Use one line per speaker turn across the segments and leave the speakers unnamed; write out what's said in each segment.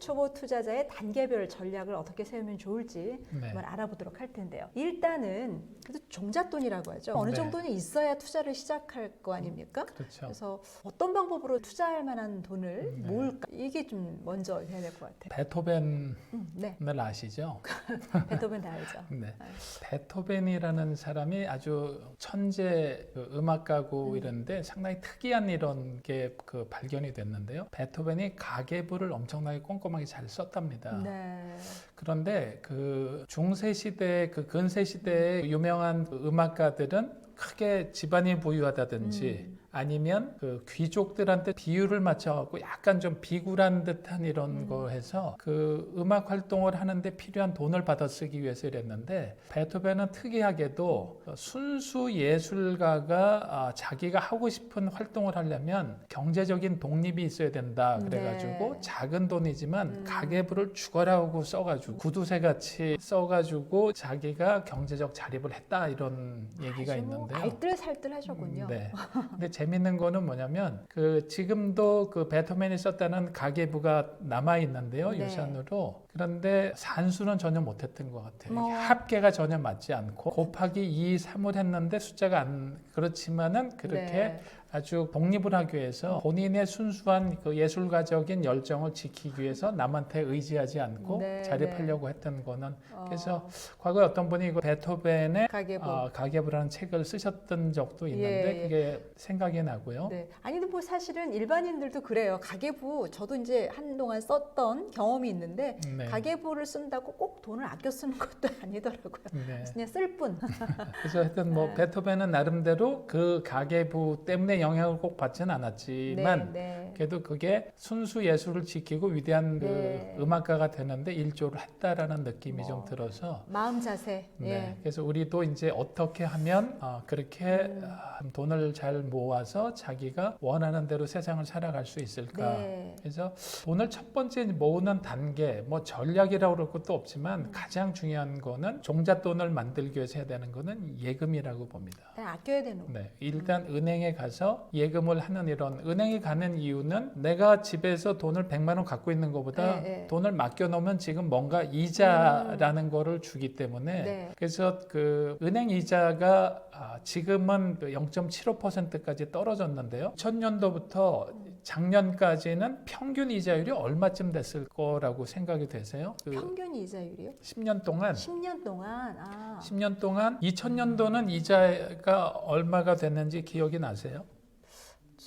초보 투자자의 단계별 전략을 어떻게 세우면 좋을지
네.
한번 알아보도록 할 텐데요. 일단은 그래도 종잣돈이라고 하죠. 어느
네.
정도는 있어야 투자를 시작할 거 아닙니까?
그렇죠.
그래서 어떤 방법으로 투자할 만한 돈을
네.
모을까? 이게 좀 먼저 해야 될 것 같아요.
베토벤을
음, 네,
아시죠?
베토벤 다 알죠.
네. 베토벤이라는 사람이 아주 천재 그 음악가고
음.
이런데 상당히 특이한 이런 게 그 발견이 됐는데요. 베토벤이 가계부를 엄청나게 꼼꼼 하게 잘 썼답니다.
네.
그런데 그 중세 시대 그 근세 시대의 유명한 그 음악가들은 크게 집안이 부유하다든지
음.
아니면 그 귀족들한테 비율을 맞춰갖고 약간 좀 비굴한 듯한 이런
음.
거 해서 그 음악 활동을 하는데 필요한 돈을 받아 쓰기 위해서 이랬는데 베토벤은 특이하게도 순수 예술가가 아, 자기가 하고 싶은 활동을 하려면 경제적인 독립이 있어야 된다 그래가지고
네.
작은 돈이지만
음.
가계부를 죽어라고 써가지고 구두쇠 같이 써가지고 자기가 경제적 자립을 했다 이런 얘기가
아주 뭐
있는데요.
알뜰살뜰 하셨군요.
음, 네. 근데 재밌는 거는 뭐냐면 그 지금도 그 베토벤이 썼다는 가계부가 남아 있는데요.
네.
유산으로. 그런데 산수는 전혀 못했던 것 같아요.
뭐.
합계가 전혀 맞지 않고 곱하기 2, 3을 했는데 숫자가 안 그렇지만은 그렇게
네.
아주 독립을 하기 위해서 본인의 순수한 그 예술가적인 열정을 지키기 위해서 남한테 의지하지 않고
네,
자립하려고 했던 거는
어,
그래서 과거에 어떤 분이 그 베토벤의
가계부.
어, 가계부라는 책을 쓰셨던 적도 있는데
예, 예.
그게 생각이 나고요.
네. 아니, 근데 뭐 사실은 일반인들도 그래요. 가계부, 저도 이제 한동안 썼던 경험이 있는데,
네.
가계부를 쓴다고 꼭 돈을 아껴 쓰는 것도 아니더라고요.
네.
그냥 쓸 뿐.
그래서 하여튼 뭐
네.
베토벤은 나름대로 그 가계부 때문에 영향을 꼭 받지는 않았지만
네, 네.
그래도 그게 순수 예술을 지키고 위대한
네.
그 음악가가 되는데 일조를 했다라는 느낌이
뭐.
좀 들어서
마음 자세.
네.
예.
그래서 우리도 이제 어떻게 하면 어, 그렇게
음.
아, 돈을 잘 모아서 자기가 원하는 대로 세상을 살아갈 수 있을까?
네.
그래서 돈을 첫 번째 모으는 단계, 뭐 전략이라고 그럴 것도 없지만
음.
가장 중요한 거는 종잣돈을 만들기 위해서 해야 되는 거는 예금이라고 봅니다.
그냥 아껴야 되는 거.
네, 일단
음.
은행에 가서 예금을 하는 이런 은행에 가는 이유는 내가 집에서 돈을 100만 원 갖고 있는 것보다
네, 네.
돈을 맡겨 놓으면 지금 뭔가 이자라는 거를 주기 때문에
네.
그래서 그 은행 이자가 아, 지금은 0.75%까지 떨어졌는데요. 2000년도부터 작년까지는 평균 이자율이 얼마쯤 됐을 거라고 생각이 되세요? 그
평균 이자율이요?
10년 동안
10년 동안. 아.
10년 동안 2000년도는 이자가 얼마가 됐는지 기억이 나세요?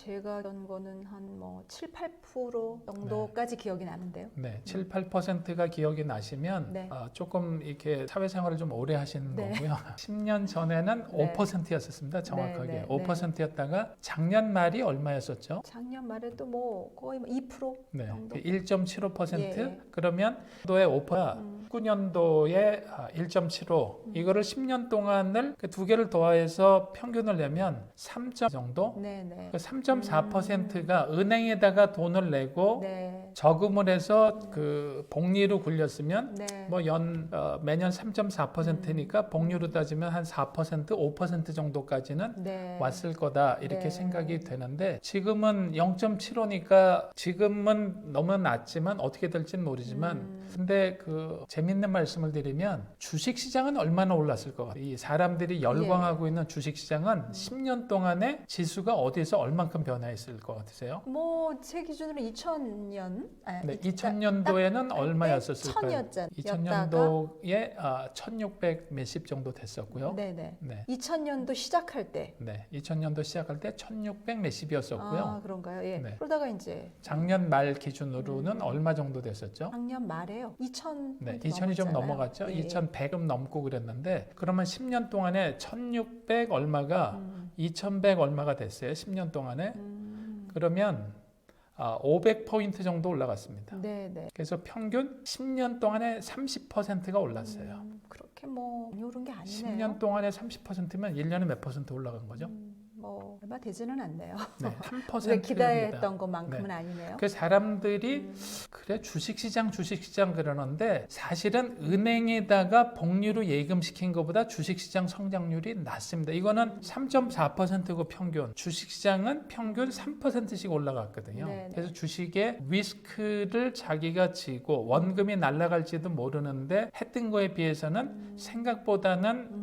제가 던 거는 한 뭐 7, 8% 정도까지 기억이 나는데요.
네, 7, 8%가 기억이 나시면
네.
어, 조금 이렇게 사회생활을 좀 오래 하시는
네.
거고요. 10년 전에는
네.
5%였었습니다. 정확하게
네, 네,
5%였다가 작년 말이 얼마였었죠?
작년 말에도 뭐 거의 뭐 2%
네,
정도.
1.75%
예, 예.
그러면 도의 5%가
음.
19년도에 1.75 이거를 10년 동안을 그 두 개를 더해서 평균을 내면 3점 정도
네 네.
그 3.4%가 은행에다가 돈을 내고
네.
저금을 해서 그 복리로 굴렸으면
네.
뭐연 매년 3.4%니까 복리로 따지면 한 4% 5% 정도까지는
네.
왔을 거다 이렇게
네.
생각이 되는데 지금은 0.75니까 지금은 너무 낮지만 어떻게 될지는 모르지만
음.
근데 그 재밌는 말씀을 드리면 주식 시장은 얼마나 올랐을 것 같아요. 이 사람들이
예.
열광하고 있는 주식 시장은
음.
10년 동안에 지수가 어디서 얼만큼 변화했을 것 같으세요?
뭐 제 기준으로 2000년 아,
네,
이-
2000년도에는 얼마였었을까요?
천이었잖.
2000년도에 아, 1600 몇십 정도 됐었고요.
네네.
네.
2000년도 시작할 때.
네. 2000년도 시작할 때 1600 몇십이었었고요.
아 그런가요? 예.
네.
그러다가 이제
작년 말 기준으로는
음.
얼마 정도 됐었죠?
작년 말에요. 2000.
네,
한테
2000이 좀. 넘어갔죠.
예, 예.
2100은 넘고 그랬는데 그러면 10년 동안에 1600 얼마가
음.
2100 얼마가 됐어요. 10년 동안에.
음.
그러면 아, 500포인트 정도 올라갔습니다.
네 네.
그래서 평균 10년 동안에 30%가 올랐어요.
음, 그렇게 뭐 오른 게 아니네요.
10년 동안에 30%면 1년에 몇 퍼센트 올라간 거죠?
음, 뭐 얼마 되지는 않네요.
네,
우리가
3%입니다.
기대했던 것만큼은 아니네요.
그 사람들이
음.
그래 주식시장 주식시장 그러는데 사실은 은행에다가 복리로 예금시킨 것보다 주식시장 성장률이 낮습니다. 이거는 3.4%고 평균 주식시장은 평균 3%씩 올라갔거든요.
네, 네.
그래서 주식의 리스크를 자기가 지고 원금이 날아갈지도 모르는데 했던 거에 비해서는 생각보다는
음.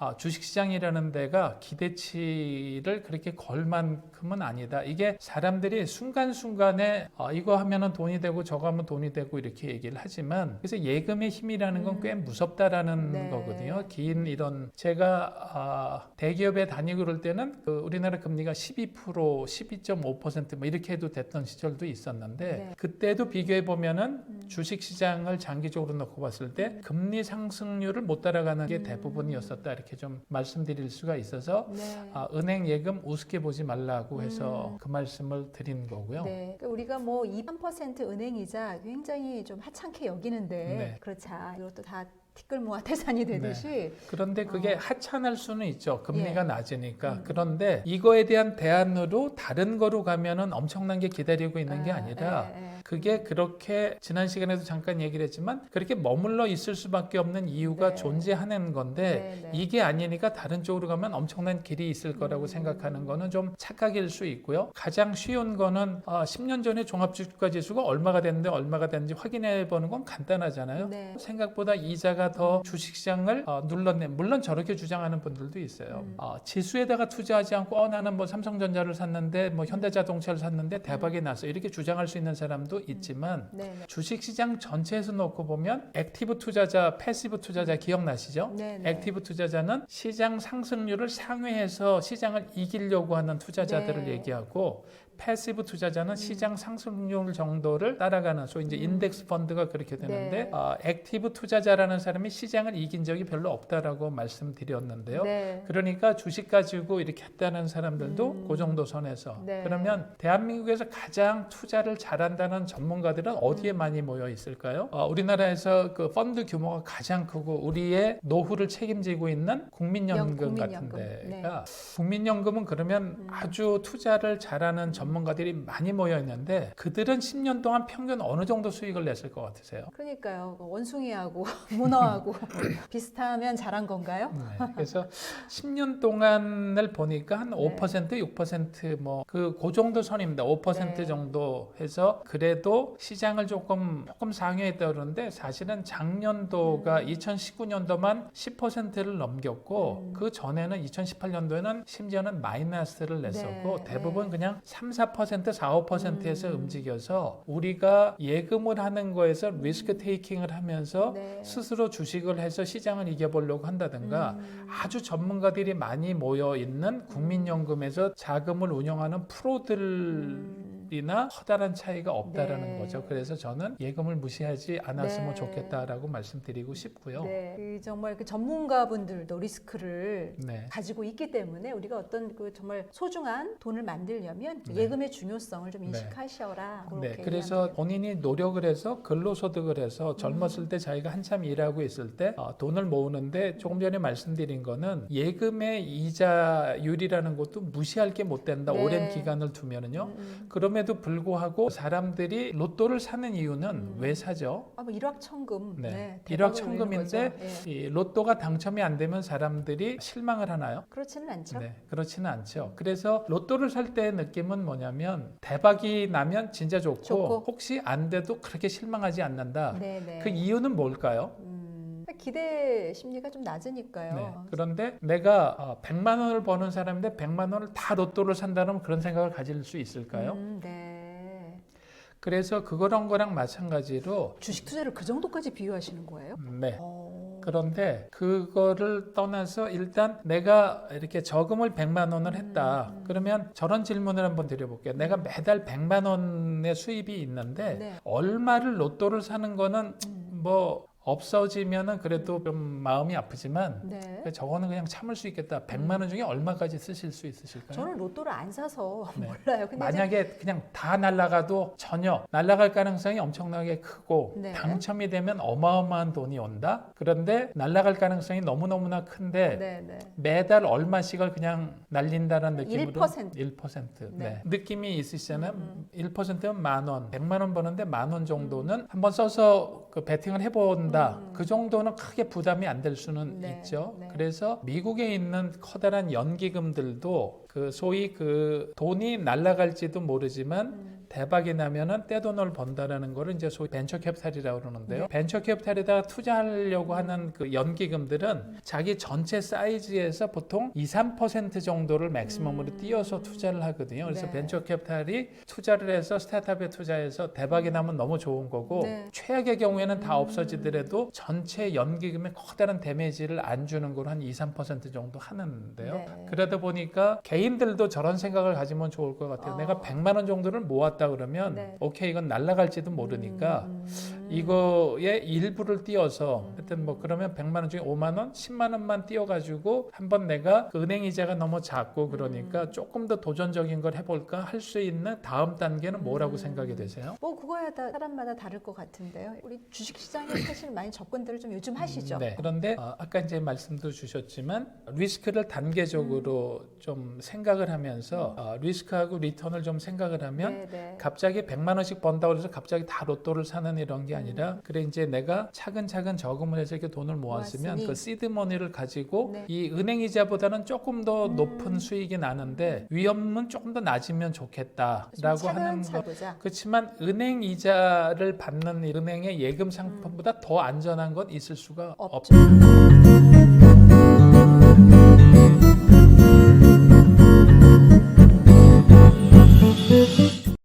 아, 주식시장이라는 데가 기대치를 그렇게 걸 만큼은 아니다. 이게 사람들이 순간순간에 아, 이거 하면은 돈이 되고 저거 하면 돈이 되고 이렇게 얘기를 하지만 그래서 예금의 힘이라는 건 꽤 무섭다라는
네.
거거든요. 긴 이런 제가 아, 대기업에 다니고 그럴 때는 그 우리나라 금리가 12% 12.5%뭐 이렇게 해도 됐던 시절도 있었는데
네.
그때도 비교해 보면은
음.
주식 시장을 장기적으로 놓고 봤을 때 금리 상승률을 못 따라가는 게
음.
대부분이었었다 이렇게 좀 말씀드릴 수가 있어서
네.
아, 은행 예금 우습게 보지 말라고 해서
음.
그 말씀을 드린 거고요.
네. 그러니까 우리가 뭐 2, 3% 은행이자 굉장히 좀 하찮게 여기는데
네.
그렇자 이것도 다 티끌 모아 태산이 되듯이
그런데 그게
어.
하찮을 수는 있죠. 금리가
예.
낮으니까.
음.
그런데 이거에 대한 대안으로 다른 거로 가면은 엄청난 게 기다리고 있는 게
아,
아니라
예, 예.
그게 그렇게 지난 시간에도 잠깐 얘기를 했지만 그렇게 머물러 있을 수밖에 없는 이유가
네.
존재하는 건데
네, 네.
이게 아니니까 다른 쪽으로 가면 엄청난 길이 있을 거라고
음.
생각하는 거는 좀 착각일 수 있고요. 가장 쉬운 거는 아, 10년 전에 종합주가 지수가 얼마가 됐는데 얼마가 됐는지 확인해 보는 건 간단하잖아요.
네.
생각보다 이자가 더 주식시장을 어, 눌렀네. 물론 저렇게 주장하는 분들도 있어요.
음.
어, 지수에다가 투자하지 않고 어, 나는 뭐 삼성전자를 샀는데 뭐 현대자동차를 샀는데 대박이 났어. 이렇게 주장할 수 있는 사람도 있지만
네, 네.
주식시장 전체에서 놓고 보면 액티브 투자자, 패시브 투자자 기억나시죠?
네, 네.
액티브 투자자는 시장 상승률을 상회해서 시장을 이기려고 하는 투자자들을
네.
얘기하고 패시브 투자자는 시장 상승률 정도를 따라가는 소위 이제
음.
인덱스 펀드가 그렇게 되는데
네.
어, 액티브 투자자라는 사람이 시장을 이긴 적이 별로 없다라고 말씀드렸는데요.
네.
그러니까 주식 가지고 이렇게 했다는 사람들도
음.
그 정도 선에서
네.
그러면 대한민국에서 가장 투자를 잘한다는 전문가들은 어디에
음.
많이 모여 있을까요? 어, 우리나라에서 그 펀드 규모가 가장 크고 우리의 노후를 책임지고 있는 국민연금
영-
같은
국민연금. 네.
데가 국민연금은 그러면
음.
아주 투자를 잘하는 전문가 들이 많이 모여 있는데 그들은 10년 동안 평균 어느 정도 수익을 냈을 것 같으세요?
그러니까요. 그 원숭이하고 문어하고 비슷하면 잘한 건가요?
네, 그래서 10년 동안을 보니까 한
네.
5% 6%뭐 그 그 정도 선입니다. 5%
네.
정도 해서 그래도 시장을 조금 조금 상회했다 그러는데 사실은 작년도가
음.
2019년도만 10%를 넘겼고
음.
그 전에는 2018년도에는 심지어는 마이너스를 냈었고
네,
대부분
네.
그냥 3, 4% 4, 5%에서
음.
움직여서 우리가 예금을 하는 거에서 리스크 테이킹을 하면서
네.
스스로 주식을 해서 시장을 이겨보려고 한다든가
음.
아주 전문가들이 많이 모여 있는 국민연금에서 자금을 운영하는 프로들 이나
음.
커다란 차이가 없다라는
네.
거죠. 그래서 저는 예금을 무시하지 않았으면
네.
좋겠다라고 말씀드리고 싶고요.
네. 그 정말 그 전문가분들도 리스크를
네.
가지고 있기 때문에 우리가 어떤 그 정말 소중한 돈을 만들려면
네.
예금의 중요성을 좀
네.
인식하셔라.
네,
그렇게
그래서
얘기하면
본인이 노력을 해서 근로소득을 해서
음.
젊었을 때 자기가 한참 일하고 있을 때 어, 돈을 모으는데 조금 전에 말씀드린 거는 예금의 이자율이라는 것도 무시할 게 못 된다.
네.
오랜 기간을 두면은요.
음, 음.
그럼에도 불구하고 사람들이 로또를 사는 이유는
음.
왜 사죠?
아, 뭐 일확천금.
네.
네.
일확
대박을 올리는
천금인데
거죠. 예.
이 로또가 당첨이 안 되면 사람들이 실망을 하나요?
그렇지는 않죠.
네, 그렇지는 않죠. 그래서 로또를 살 때의 느낌은 뭐냐면 대박이 나면 진짜 좋고,
좋고.
혹시 안 돼도 그렇게 실망하지 않는다.
네, 네.
그 이유는 뭘까요?
음, 기대 심리가 좀 낮으니까요.
네. 그런데 내가 어, 100만 원을 버는 사람인데 100만 원을 다 로또를 산다면 그런 생각을 가질 수 있을까요?
음, 네.
그래서 그거랑 거랑 마찬가지로
주식 투자를 그 정도까지 비유하시는 거예요?
네.
어.
그런데 그거를 떠나서 일단 내가 이렇게 저금을 100만 원을 했다.
음.
그러면 저런 질문을 한번 드려볼게요. 내가 매달 100만 원의 수입이 있는데
네.
얼마를 로또를 사는 거는
음.
뭐 없어지면은 그래도 좀 마음이 아프지만
네.
저거는 그냥 참을 수 있겠다. 100만 원 중에 얼마까지 쓰실 수 있으실까요?
저는 로또를 안 사서
네.
몰라요. 근데
만약에 그냥 다 날아가도 전혀 날아갈 가능성이 엄청나게 크고
네.
당첨이 되면 어마어마한 돈이 온다. 그런데 날아갈 가능성이 너무너무나 큰데
네, 네.
매달 얼마씩을 그냥 날린다는 느낌으로
1%.
1%. 네.
네.
느낌이 있으시잖아요.
음,
1%면 만 원, 100만 원 버는데 만 원 정도는 한번 써서 그 베팅을 해본 다.
음.
그 정도는 크게 부담이 안 될 수는
네,
있죠.
네.
그래서 미국에 있는 커다란 연기금들도 그 소위 그 돈이 날아갈지도 모르지만
음.
대박이 나면은 떼돈을 번다라는 거를 이제 소위 벤처 캐피탈이라고 그러는데요.
네.
벤처 캐피탈에다가 투자하려고 하는 그 연기금들은
음.
자기 전체 사이즈에서 보통 2, 3% 정도를 맥시멈으로
음.
띄어서 투자를 하거든요. 그래서
네.
벤처 캐피탈이 투자를 해서 스타트업에 투자해서 대박이 나면 너무 좋은 거고
네.
최악의 경우에는 다
음.
없어지더라도 전체 연기금에 커다란 데미지를 안 주는 걸로 한 2, 3% 정도 하는데요.
네.
그러다 보니까 개인들도 저런 생각을 가지면 좋을 것 같아요.
어.
내가 100만 원 정도를 모았다 그러면
네.
오케이 이건 날아갈지도 모르니까
음.
이거의 일부를 띄어서
음.
하여튼 뭐 그러면 100만 원 중에 5만 원, 10만 원만 띄어 가지고 한번 내가 그 은행 이자가 너무 작고 그러니까
음.
조금 더 도전적인 걸 해볼까 할 수 있는 다음 단계는 뭐라고
음.
생각이 되세요?
뭐 그거야 다 사람마다 다를 것 같은데요. 우리 주식 시장에 사실 많이 접근들을 좀 요즘 하시죠.
네. 그런데 어, 아까 이제 말씀도 주셨지만 리스크를 단계적으로
음.
좀 생각을 하면서 어, 리스크하고 리턴을 좀 생각을 하면
네, 네.
갑자기 100만 원씩 번다고 해서 갑자기 다 로또를 사는 이런 게
음.
아니라 그래 이제 내가 차근차근 저금을 해서 이렇게 돈을 모았으면
모았으니.
그 시드 머니를 가지고
네.
이 은행 이자보다는 조금 더
음.
높은 수익이 나는데 위험은 조금 더 낮으면
좀
좋겠다라고 하는 거
보자.
그렇지만 은행 이자를 받는 이 은행의 예금 상품보다 더 안전한 건 있을 수가 없
없죠.